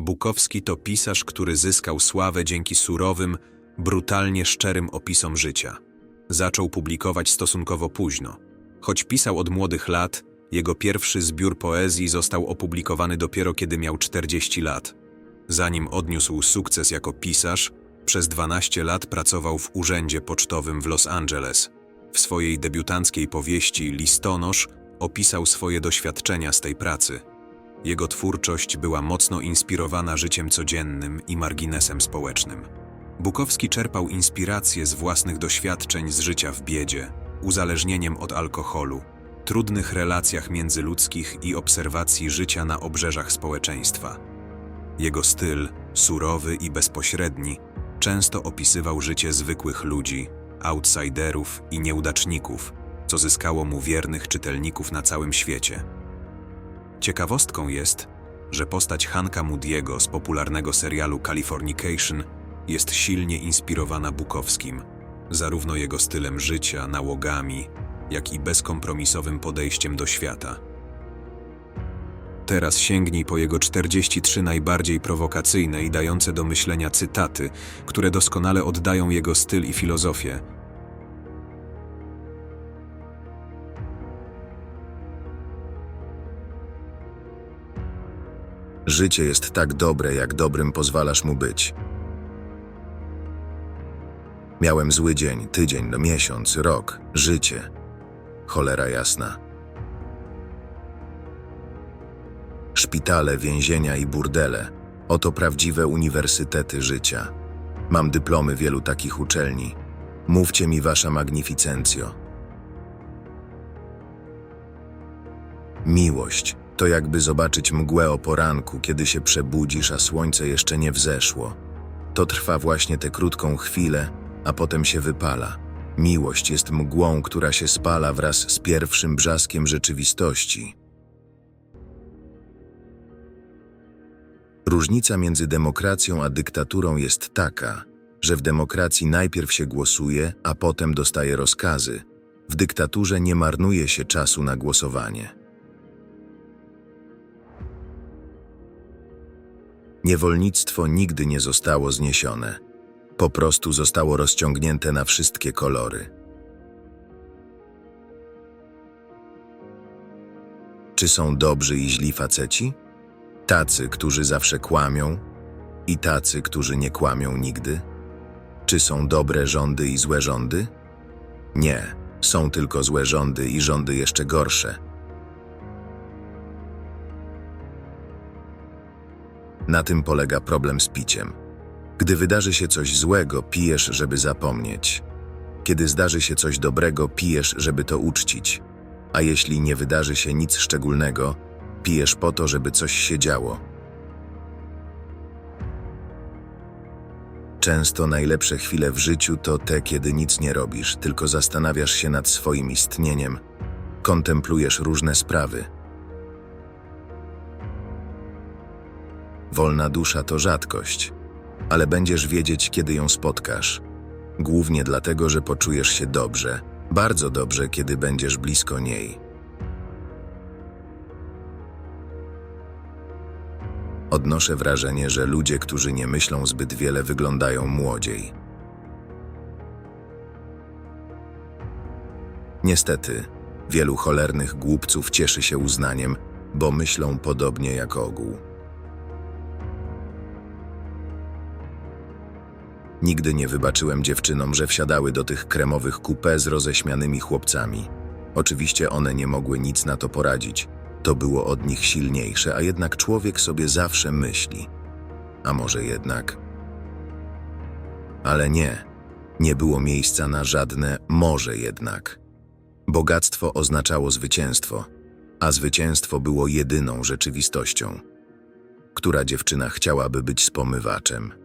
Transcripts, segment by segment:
Bukowski to pisarz, który zyskał sławę dzięki surowym, brutalnie szczerym opisom życia. Zaczął publikować stosunkowo późno. Choć pisał od młodych lat, jego pierwszy zbiór poezji został opublikowany dopiero kiedy miał 40 lat. Zanim odniósł sukces jako pisarz, przez 12 lat pracował w urzędzie pocztowym w Los Angeles. W swojej debiutanckiej powieści Listonosz opisał swoje doświadczenia z tej pracy. Jego twórczość była mocno inspirowana życiem codziennym i marginesem społecznym. Bukowski czerpał inspirację z własnych doświadczeń z życia w biedzie, uzależnieniem od alkoholu, trudnych relacjach międzyludzkich i obserwacji życia na obrzeżach społeczeństwa. Jego styl, surowy i bezpośredni, często opisywał życie zwykłych ludzi, outsiderów i nieudaczników, co zyskało mu wiernych czytelników na całym świecie. Ciekawostką jest, że postać Hanka Moody'ego z popularnego serialu Californication jest silnie inspirowana Bukowskim, zarówno jego stylem życia, nałogami, jak i bezkompromisowym podejściem do świata. Teraz sięgnij po jego 43 najbardziej prowokacyjne i dające do myślenia cytaty, które doskonale oddają jego styl i filozofię. Życie jest tak dobre, jak dobrym pozwalasz mu być. Miałem zły dzień, tydzień, no miesiąc, rok, życie. Cholera jasna. Szpitale, więzienia i burdele oto prawdziwe uniwersytety życia. Mam dyplomy wielu takich uczelni. Mówcie mi, wasza magnificencjo. Miłość to jakby zobaczyć mgłę o poranku, kiedy się przebudzisz, a słońce jeszcze nie wzeszło. To trwa właśnie tę krótką chwilę, a potem się wypala. Miłość jest mgłą, która się spala wraz z pierwszym brzaskiem rzeczywistości. Różnica między demokracją a dyktaturą jest taka, że w demokracji najpierw się głosuje, a potem dostaje rozkazy. W dyktaturze nie marnuje się czasu na głosowanie. Niewolnictwo nigdy nie zostało zniesione. Po prostu zostało rozciągnięte na wszystkie kolory. Czy są dobrzy i źli faceci? Tacy, którzy zawsze kłamią i tacy, którzy nie kłamią nigdy? Czy są dobre rządy i złe rządy? Nie, są tylko złe rządy i rządy jeszcze gorsze. Na tym polega problem z piciem. Gdy wydarzy się coś złego, pijesz, żeby zapomnieć. Kiedy zdarzy się coś dobrego, pijesz, żeby to uczcić. A jeśli nie wydarzy się nic szczególnego, pijesz po to, żeby coś się działo. Często najlepsze chwile w życiu to te, kiedy nic nie robisz, tylko zastanawiasz się nad swoim istnieniem, kontemplujesz różne sprawy. Wolna dusza to rzadkość, ale będziesz wiedzieć, kiedy ją spotkasz. Głównie dlatego, że poczujesz się dobrze, bardzo dobrze, kiedy będziesz blisko niej. Odnoszę wrażenie, że ludzie, którzy nie myślą zbyt wiele, wyglądają młodziej. Niestety, wielu cholernych głupców cieszy się uznaniem, bo myślą podobnie jak ogół. Nigdy nie wybaczyłem dziewczynom, że wsiadały do tych kremowych kupé z roześmianymi chłopcami. Oczywiście one nie mogły nic na to poradzić. To było od nich silniejsze, a jednak człowiek sobie zawsze myśli. A może jednak? Ale nie. Nie było miejsca na żadne może jednak. Bogactwo oznaczało zwycięstwo, a zwycięstwo było jedyną rzeczywistością. Która dziewczyna chciałaby być spomywaczem?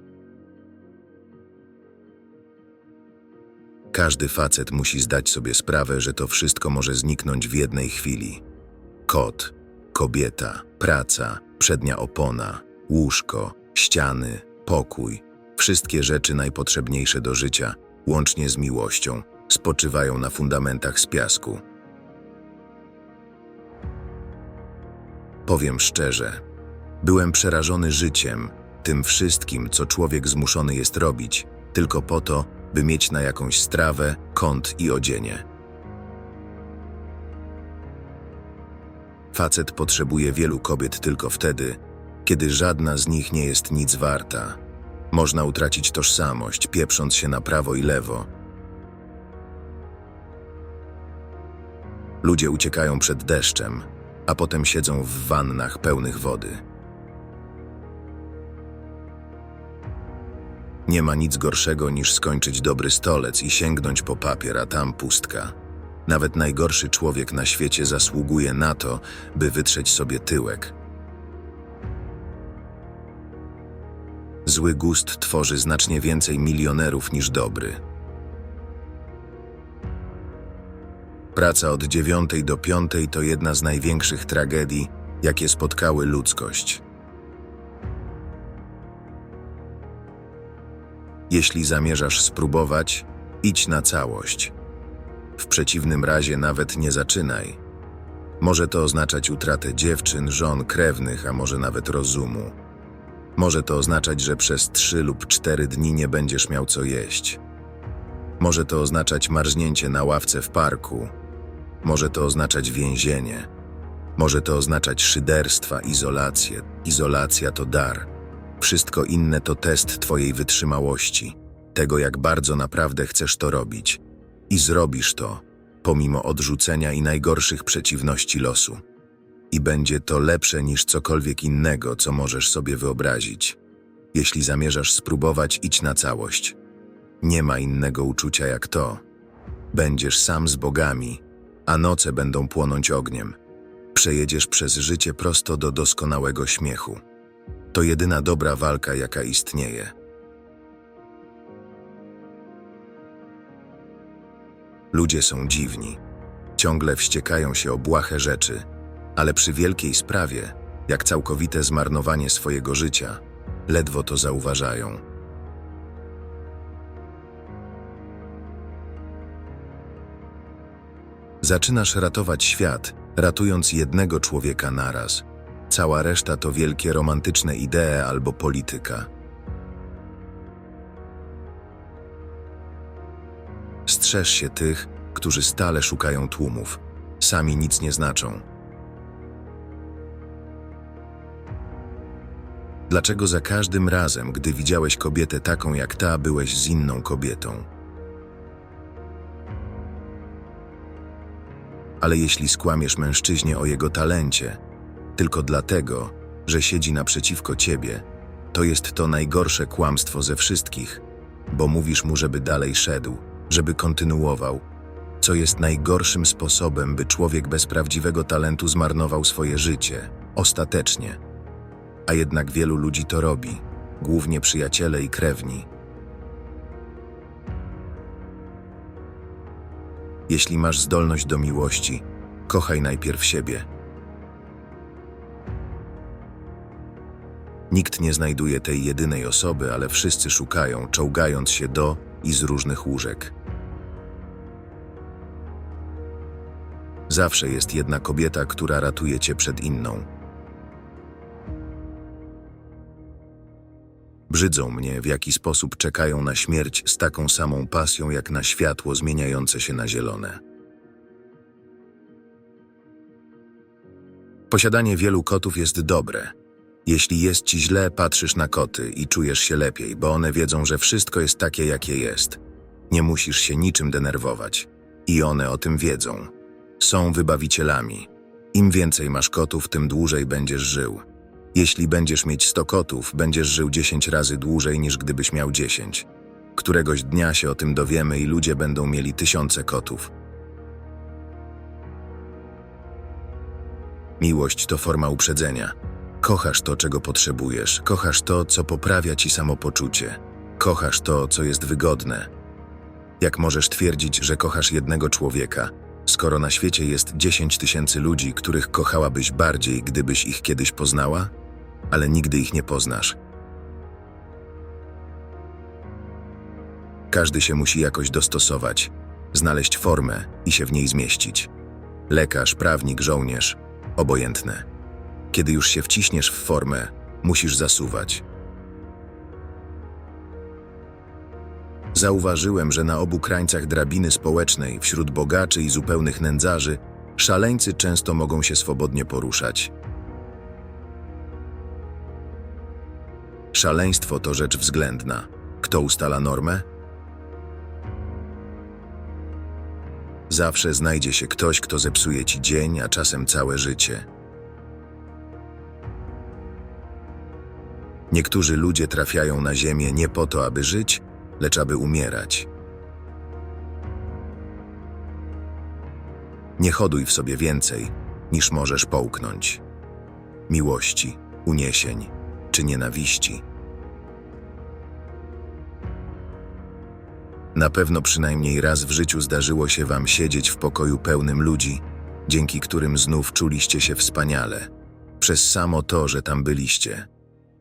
Każdy facet musi zdać sobie sprawę, że to wszystko może zniknąć w jednej chwili. Kot, kobieta, praca, przednia opona, łóżko, ściany, pokój wszystkie rzeczy najpotrzebniejsze do życia, łącznie z miłością, spoczywają na fundamentach z piasku. Powiem szczerze, Byłem przerażony życiem, tym wszystkim, co człowiek zmuszony jest robić, tylko po to, by mieć na jakąś strawę, kąt i odzienie. Facet potrzebuje wielu kobiet tylko wtedy, kiedy żadna z nich nie jest nic warta. Można utracić tożsamość, pieprząc się na prawo i lewo. Ludzie uciekają przed deszczem, a potem siedzą w wannach pełnych wody. Nie ma nic gorszego niż skończyć dobry stolec i sięgnąć po papier, a tam pustka. Nawet najgorszy człowiek na świecie zasługuje na to, by wytrzeć sobie tyłek. Zły gust tworzy znacznie więcej milionerów niż dobry. Praca od dziewiątej do piątej to jedna z największych tragedii, jakie spotkały ludzkość. Jeśli zamierzasz spróbować, idź na całość. W przeciwnym razie nawet nie zaczynaj. Może to oznaczać utratę dziewczyn, żon, krewnych, a może nawet rozumu. Może to oznaczać, że przez trzy lub cztery dni nie będziesz miał co jeść. Może to oznaczać marznięcie na ławce w parku. Może to oznaczać więzienie. Może to oznaczać szyderstwa, izolację. Izolacja to dar. Wszystko inne to test Twojej wytrzymałości, tego jak bardzo naprawdę chcesz to robić. I zrobisz to, pomimo odrzucenia i najgorszych przeciwności losu. I będzie to lepsze niż cokolwiek innego, co możesz sobie wyobrazić. Jeśli zamierzasz spróbować, idź na całość. Nie ma innego uczucia jak to. Będziesz sam z bogami, a noce będą płonąć ogniem. Przejedziesz przez życie prosto do doskonałego śmiechu. To jedyna dobra walka, jaka istnieje. Ludzie są dziwni. Ciągle wściekają się o błahe rzeczy, ale przy wielkiej sprawie, jak całkowite zmarnowanie swojego życia, ledwo to zauważają. Zaczynasz ratować świat, ratując jednego człowieka naraz. Cała reszta to wielkie romantyczne idee albo polityka. Strzeż się tych, którzy stale szukają tłumów. Sami nic nie znaczą. Dlaczego za każdym razem, gdy widziałeś kobietę taką jak ta, byłeś z inną kobietą? Ale jeśli skłamiesz mężczyźnie o jego talencie, tylko dlatego, że siedzi naprzeciwko ciebie, to jest to najgorsze kłamstwo ze wszystkich, bo mówisz mu, żeby dalej szedł, żeby kontynuował, co jest najgorszym sposobem, by człowiek bez prawdziwego talentu zmarnował swoje życie, ostatecznie. A jednak wielu ludzi to robi, głównie przyjaciele i krewni. Jeśli masz zdolność do miłości, kochaj najpierw siebie. Nikt nie znajduje tej jedynej osoby, ale wszyscy szukają, czołgając się do i z różnych łóżek. Zawsze jest jedna kobieta, która ratuje cię przed inną. Brzydzą mnie, w jaki sposób czekają na śmierć z taką samą pasją, jak na światło zmieniające się na zielone. Posiadanie wielu kotów jest dobre. Jeśli jest ci źle, patrzysz na koty i czujesz się lepiej, bo one wiedzą, że wszystko jest takie, jakie jest. Nie musisz się niczym denerwować. I one o tym wiedzą. Są wybawicielami. Im więcej masz kotów, tym dłużej będziesz żył. Jeśli będziesz mieć 100 kotów, będziesz żył 10 razy dłużej niż gdybyś miał 10. Któregoś dnia się o tym dowiemy i ludzie będą mieli tysiące kotów. Miłość to forma uprzedzenia. Kochasz to, czego potrzebujesz, kochasz to, co poprawia ci samopoczucie, kochasz to, co jest wygodne. Jak możesz twierdzić, że kochasz jednego człowieka, skoro na świecie jest 10 tysięcy ludzi, których kochałabyś bardziej, gdybyś ich kiedyś poznała? Ale nigdy ich nie poznasz. Każdy się musi jakoś dostosować, znaleźć formę i się w niej zmieścić. Lekarz, prawnik, żołnierz obojętne. Kiedy już się wciśniesz w formę, musisz zasuwać. Zauważyłem, że na obu krańcach drabiny społecznej, wśród bogaczy i zupełnych nędzarzy, szaleńcy często mogą się swobodnie poruszać. Szaleństwo to rzecz względna. Kto ustala normę? Zawsze znajdzie się ktoś, kto zepsuje ci dzień, a czasem całe życie. Niektórzy ludzie trafiają na ziemię nie po to, aby żyć, lecz aby umierać. Nie hoduj w sobie więcej, niż możesz połknąć. Miłości, uniesień czy nienawiści. Na pewno przynajmniej raz w życiu zdarzyło się wam siedzieć w pokoju pełnym ludzi, dzięki którym znów czuliście się wspaniale. Przez samo to, że tam byliście,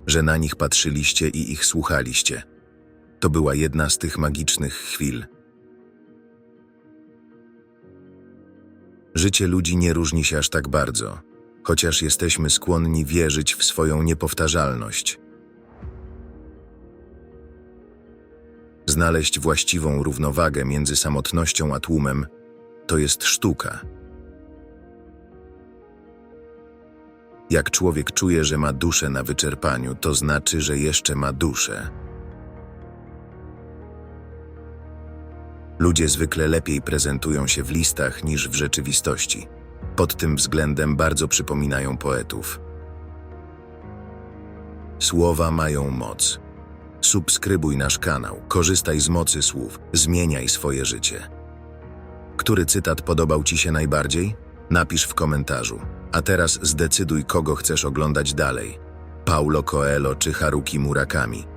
że na nich patrzyliście i ich słuchaliście. To była jedna z tych magicznych chwil. Życie ludzi nie różni się aż tak bardzo, chociaż jesteśmy skłonni wierzyć w swoją niepowtarzalność. Znaleźć właściwą równowagę między samotnością a tłumem to jest sztuka. Jak człowiek czuje, że ma duszę na wyczerpaniu, to znaczy, że jeszcze ma duszę. Ludzie zwykle lepiej prezentują się w listach niż w rzeczywistości. Pod tym względem bardzo przypominają poetów. Słowa mają moc. Subskrybuj nasz kanał, korzystaj z mocy słów, zmieniaj swoje życie. Który cytat podobał Ci się najbardziej? Napisz w komentarzu. A teraz zdecyduj, kogo chcesz oglądać dalej. Paulo Coelho czy Haruki Murakami.